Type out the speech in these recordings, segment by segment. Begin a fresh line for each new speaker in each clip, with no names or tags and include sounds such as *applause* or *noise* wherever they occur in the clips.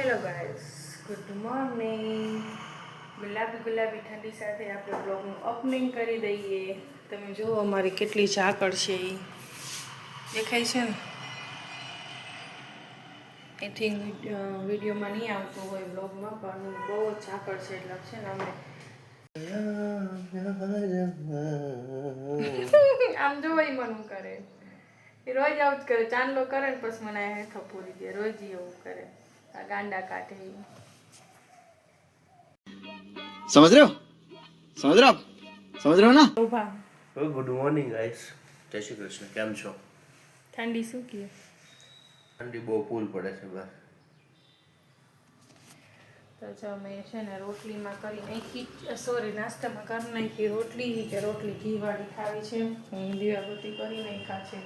Hello guys good morning ગુલાબી ગુલાબી ઠંડી સાથે આપણે બ્લોગનું ઓપનિંગ કરી દઈએ. તમે જુઓ અમારી કેટલી ઝાકળ છે એ દેખાય છે ને? આઈ થિંક વિડીયોમાં નહીં આવતું હોય બ્લોગમાં પણ બહુ જ ઝાકળ છે એટલે છે ને અમે. *laughs* આમ જોવાય મન કરે. એ રોજ આવું જ કરે. ચાંદલો કરે ને પછી મને હેઠો પૂરી દે. રોજ એવું કરે. ગાંડા કાઢે
સમજ રહ્યો? સમજ રહ્યો સમજ રહ્યો ના?
ઊભા.
ગુડ મોર્નિંગ ગાઈસ જય શ્રી કૃષ્ણ. કેમ છો?
ઠંડી શું કે
ઠંડી બહુ ફૂલ પડે છે બસ.
તો જો મેં છે ને રોટલીમાં કરી નાખી. સોરી નાસ્તામાં કરી નાખી. રોટલી કે રોટલી ઘીવાળી ખાવી છે. હું દીવાબત્તી કરી નાખ્યા છે.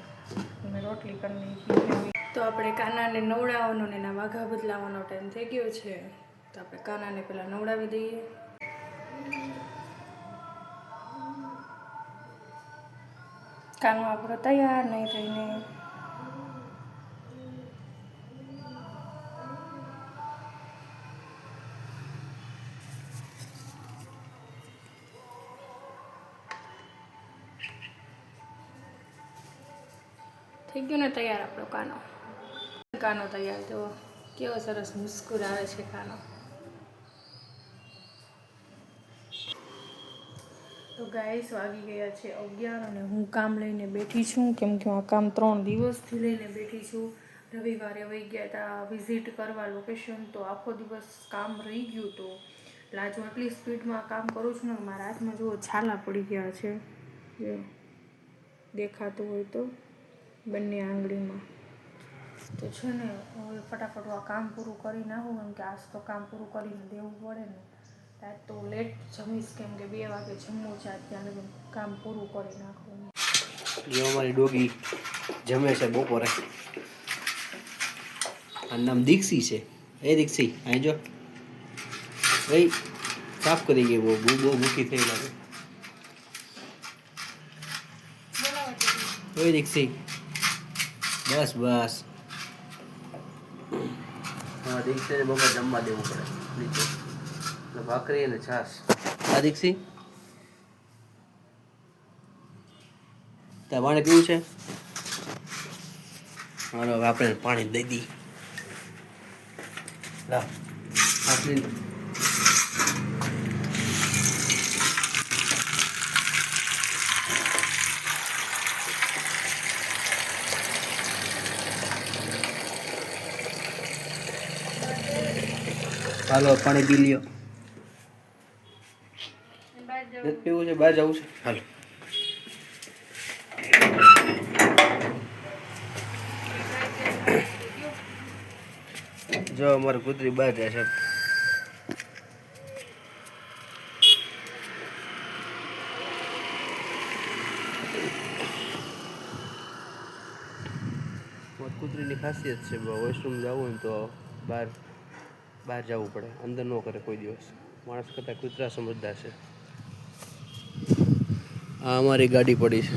મેં રોટલી કરી તો આપણે કાનાને નવડાવવાનો ને એના વાઘા બદલાવાનો ટાઈમ થઈ ગયો છે. તો આપણે કાનાને પહેલાં નવડાવી દઈએ. કાનો આપણો તૈયાર નહીં થઈને. થઈ ગયો ને તૈયાર આપણો કાનો. કાનો તૈયાર તો કેવો સરસ મુસ્કુરાવે છે કાનો તો ગાઈસ વાગી ગયા છે અગિયાર અને હું કામ લઈને બેઠી છું. કેમ કે હું આ કામ ત્રણ દિવસથી લઈને બેઠી છું. રવિવારે વહી ગયા હતા વિઝિટ કરવા લોકેશન તો આખો દિવસ કામ રહી ગયું તો. એટલે આટલી સ્પીડમાં કામ કરું છું ને, મારા હાથમાં જુઓ છાલા પડી ગયા છે. દેખાતું હોય તો બંને આંગળીમાં. તો છે ને હવે ફટાફટ આ કામ પૂરું કરી નાખું કેમ કે આજ તો કામ પૂરું કરીને દેવું પડે ને. આજ તો લેટ જમીશ કેમ કે બે વાગે જમવું છે ત્યાં લગી કામ પૂરું કરી નાખું.
જો અમારી ડોગી જમે છે બપોરે. આ નામ દીક્ષી છે. એ દીક્ષી અહીં જો. ભાઈ સાફ કરી ગઈ બહુ બહુ મૂકી થઈ લાગે. ઓય દીક્ષી. બસ બસ. હા જમવા દેવું પડે ભાખરી અને છાશ. આ દીક્ષી? ત્યાં પાણી પીવું છે? હવે આપણે પાણી દઈ દી લા આપણી હાલો પાણી પી લ્યો. નથી પીવું છે બહાર જવું છે. હાલો. જો અમારે કૂતરી બહાર જાય છે. કૂતરીની ખાસિયત છે વોશરૂમ જવું હોય તો બહાર બહાર જવું પડે, અંદર ન કરે કોઈ દિવસ. માણસ કરતાં કૂતરા સમજદાર છે. આ અમારી ગાડી પડી છે.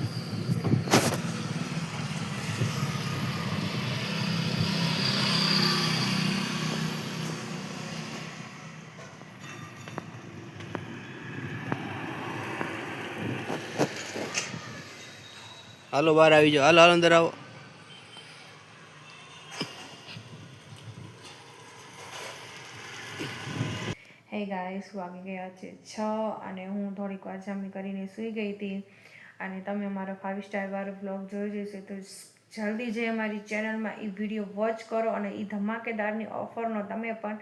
હાલો, બહાર આવી જાઓ. હાલો હાલો, અંદર આવો.
હે ગાઈસ વાગી ગયા છે છ અને હું થોડીક વાર જમી કરીને સૂઈ ગઈ હતી. અને તમે મારો ફાઇવ સ્ટાર વાળો બ્લોગ જોઈ જશે તો જલ્દી જે અમારી ચેનલમાં એ વીડિયો વોચ કરો અને એ ધમાકેદારની ઓફરનો તમે પણ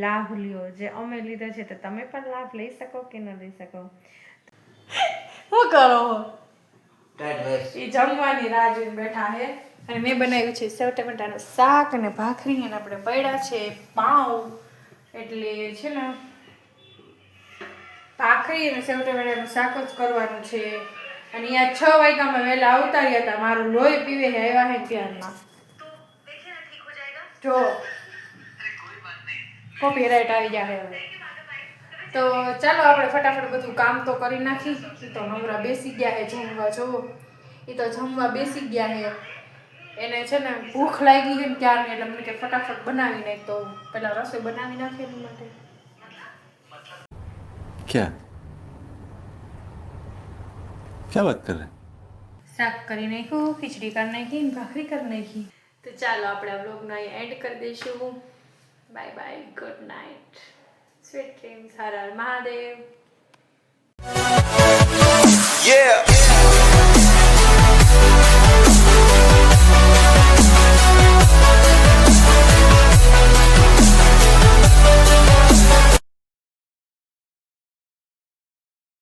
લાભ લ્યો. જે અમે લીધો છે તો તમે પણ લાભ લઈ શકો કે ન લઈ શકો? શું કરો? એ જમવાની રાહ જોઈને બેઠા હે. અને મેં બનાવ્યું છે સેવ ટમેટાનું શાક અને ભાખરી અને આપણે પડ્યા છે પાઉં એટલે છે ને ભાખરી અને સેવ ટમેટાનું શાક જ કરવાનું છે. અને અહીંયા છ વાગ્યામાં વહેલા આવતા મારું લોહી પીવે આવ્યા હે ત્યારના જો કોપીરાઇટ આવી જાય હવે. તો ચાલો આપણે ફટાફટ બધું કામ તો કરી નાખી. તો હમણાં બેસી ગયા હે, જમવા, જો. એ તો જમવા બેસી ગયા હે. એને છે ને ભૂખ લાગી ગઈ ને ત્યારની એટલે મને કે ફટાફટ બનાવી નાખ તો પેલા રસોઈ બનાવી નાખી એની માટે.
ક્યાં? ક્યાં વાત કરે?
શાક કરી નાખ્યું ખીચડી કર નાખી ભાખરી કર નાખી. તો ચાલો આપણે આ વ્લોગનો અહીં એન્ડ કરી દઈશું. Bye bye good night sweet dreams Har Mahadev.
Yeah.